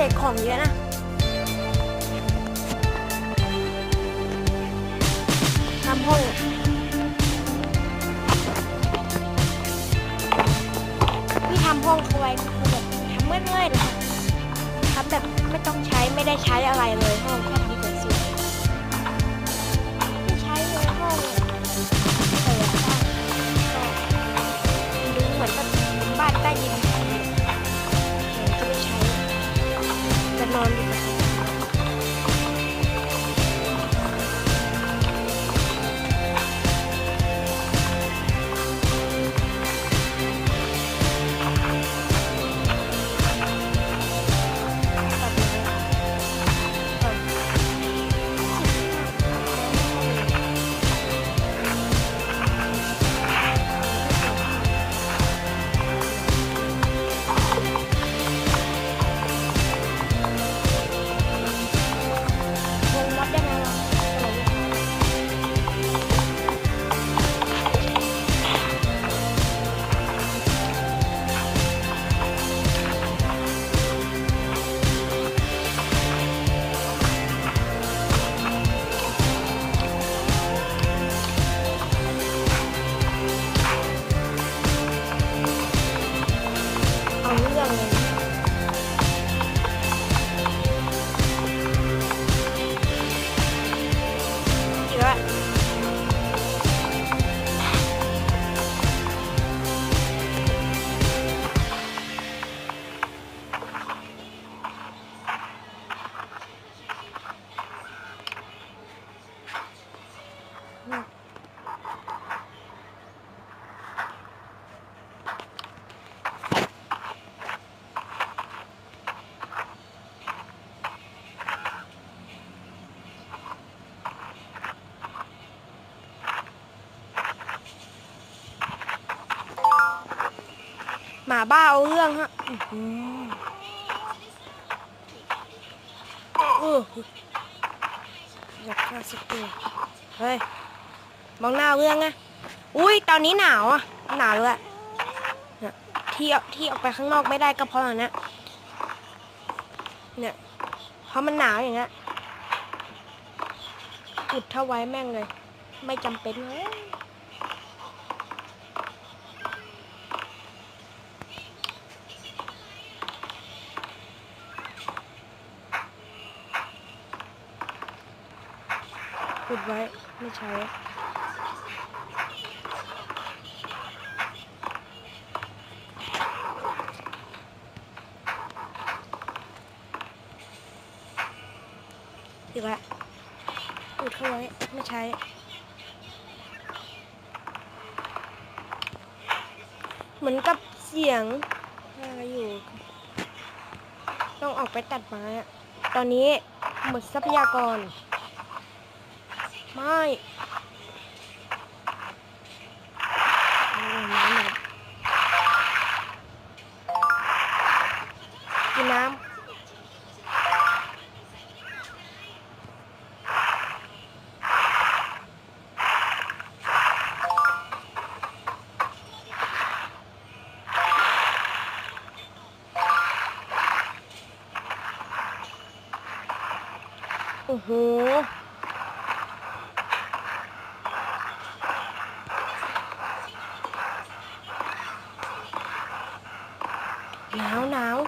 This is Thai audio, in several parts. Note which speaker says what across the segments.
Speaker 1: ลิปนี้นี่เสกของเยอะนะทำห้องพี่ทำห้องเขาไว้คือแบบทำเมื่อยๆเลยทำแบบไม่ต้องใช้ไม่ได้ใช้อะไรเลยห้องแค่ทำสวยๆไม่ใช้เลยห้องเปิดบ้านก็ดูเหมือนแบบบ้านใต้ดิน บ้าเอาเรื่องฮะอื้อหือเอออยากฆ่าสักตัวเฮ้ยมองหน้าเรื่องไงอุ้ยตอนนี้หนาวอะหนาวเลยเนี่ยที่เอาที่ออกไปข้างนอกไม่ได้ก็เพราะอย่างนี้เนี่ยเพราะมันหนาวอย่างเงี้ยอุดเท่าไว้แม่งเลย ไม่จำเป็นเลย อุดไว้ไม่ใช้อีกแล้วอุดเข้าไว้ ไม่ใช้ เหมือนกับเสียงอะไรอยู่ ต้องออกไปตัดไม้อะตอนนี้หมดทรัพยากร ไม่เอาน้ำหน่อยกินน้ำโอ้โห หนาวหนาว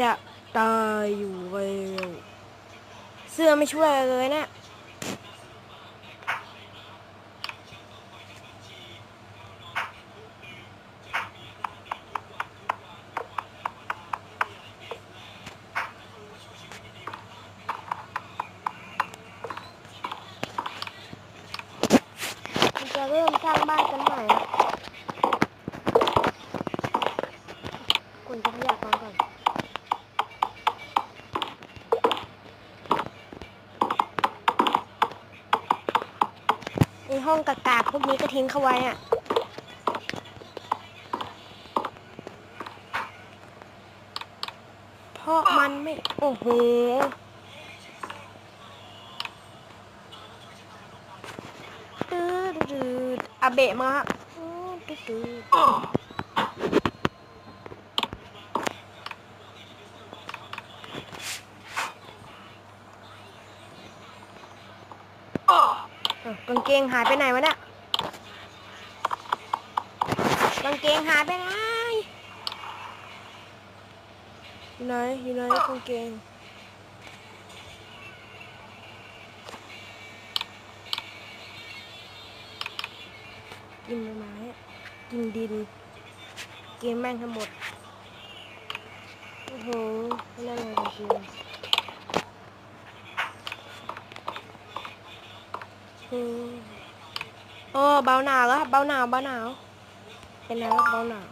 Speaker 1: จะตายอยู่เล้วเสื้อไม่ช่วยเลยเนะ มันจะเริ่มสร้างบ้านกันใหม่อะกดทรัพยากรก่อน ในห้องกากๆพวกนี้ก็ ทิ้งเขาไว้อะเพราะมันไม่ โอ้โหตืดตืดอาเบะมากตืดตืดอ้าวกางเกงหายไปไหนวะเนี่ย กางเกงหายไปไหนอยู่ไหนอยู่ไหนกางเกงกินใบไม้กินดิน เกินแม่งทั้งหมด โอ้โหนั่นไงจริงอืมโอ้เบาหนาวแล้วเบาหนาวเบาหนาว เป็นแล้วเบาหนาว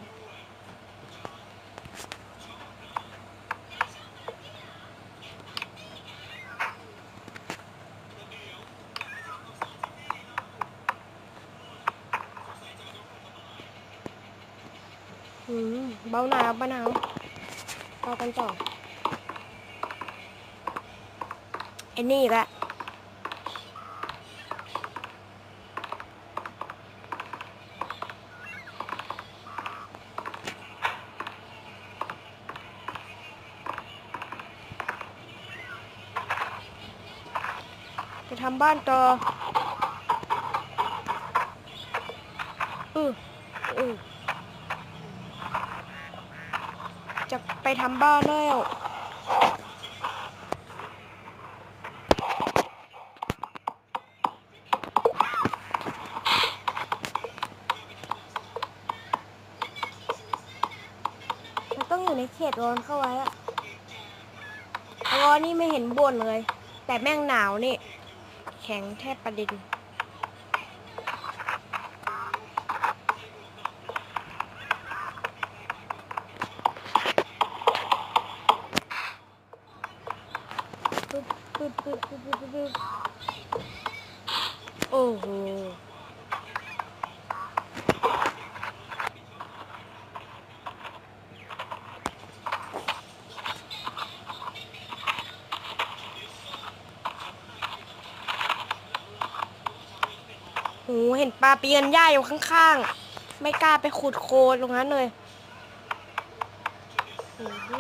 Speaker 1: อืมเบาหนาวเบาหนาวต่อกันต่อไอ้นี่อีกละ บ้านต่ออืออือจะไปทำบ้านแล้วมันต้องอยู่ในเขตร้อนเข้าไว้อะร้อนนี่ไม่เห็นบ่นเลย แต่แม่งหนาวนี่ แข็งแทบประดินปึ๊บปึ๊บปึ๊บปึ๊บปึ๊บโอ้โห เห็น ปลาเปียนหญ้าอยู่ข้างๆ ไม่กล้าไปขุดโคลนตรงนั้นเลยโอ้โห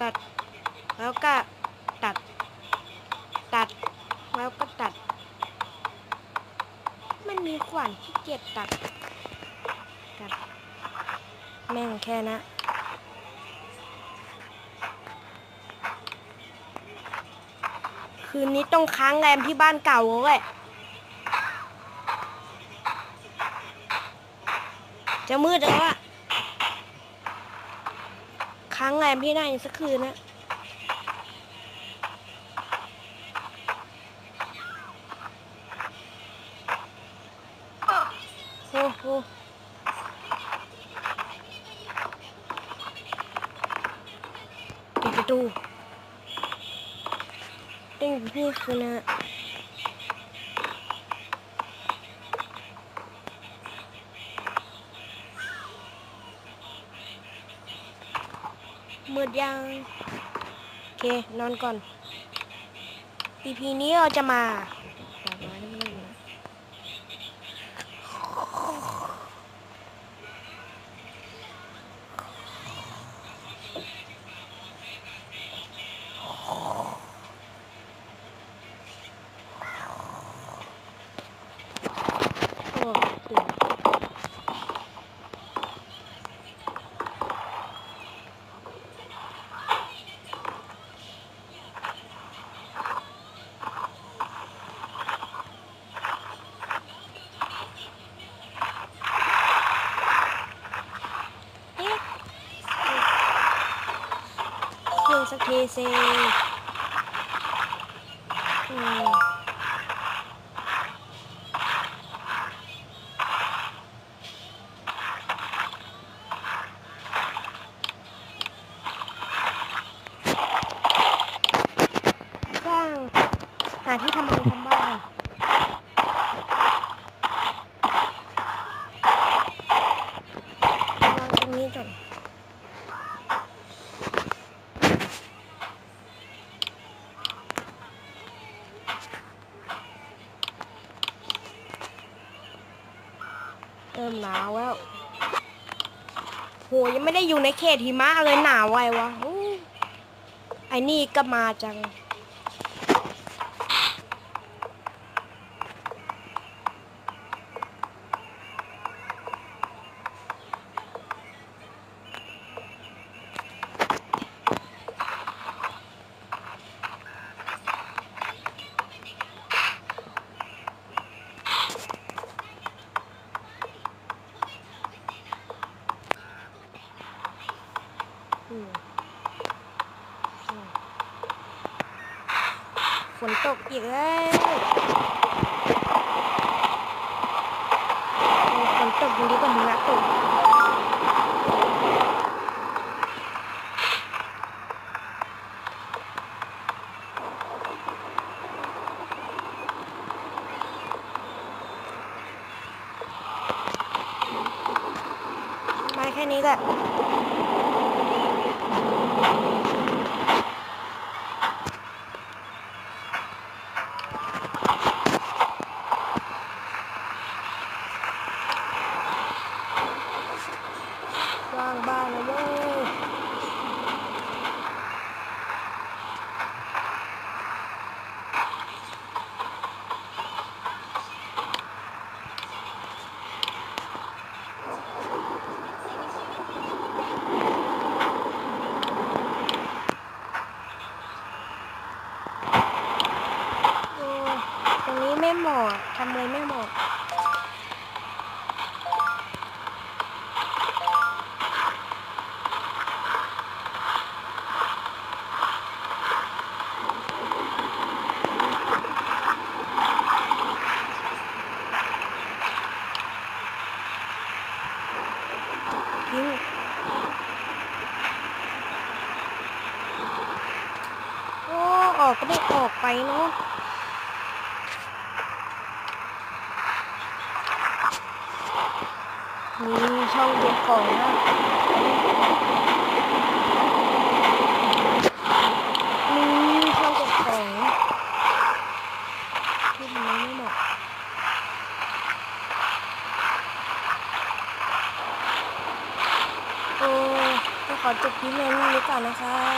Speaker 1: ตัด แล้วก็ตัด ตัด แล้วก็ตัด มีขวานขี้เกียจตัดตัด แม่งแค่นะคืนนี้ต้องค้างแรมที่บ้านเก่าเลยจะมืดแล้วอะค้างแรมที่นั่นสักคืนนะ โอ้โหปิดประตู เด้งพี่คือนะมืดยัง โอเค นอนก่อน EP นี้เราจะมา 提升。 ริ่มหนาวแล้ว โหยังไม่ได้อยู่ในเขตหิมะเลยหนาวไววะไอ้นี่ก็มาจัง อีกแล้วฝนตกดีกว่าหิมะตกแค่นี้แหละ ส ร้างบ้านแล้วเว้ยโอ้ตรงนี้ไม่เหมาะทำเลยไม่เหมาะ ทิ้งโอ้ ออกก็ได้ออกไปเนาะ มีช่องเก็บของนะมีช่องเก็บของที่ทำไมไม่หมาะโอ้ก็ขอจบคลิปนี้ก่อนนะคะ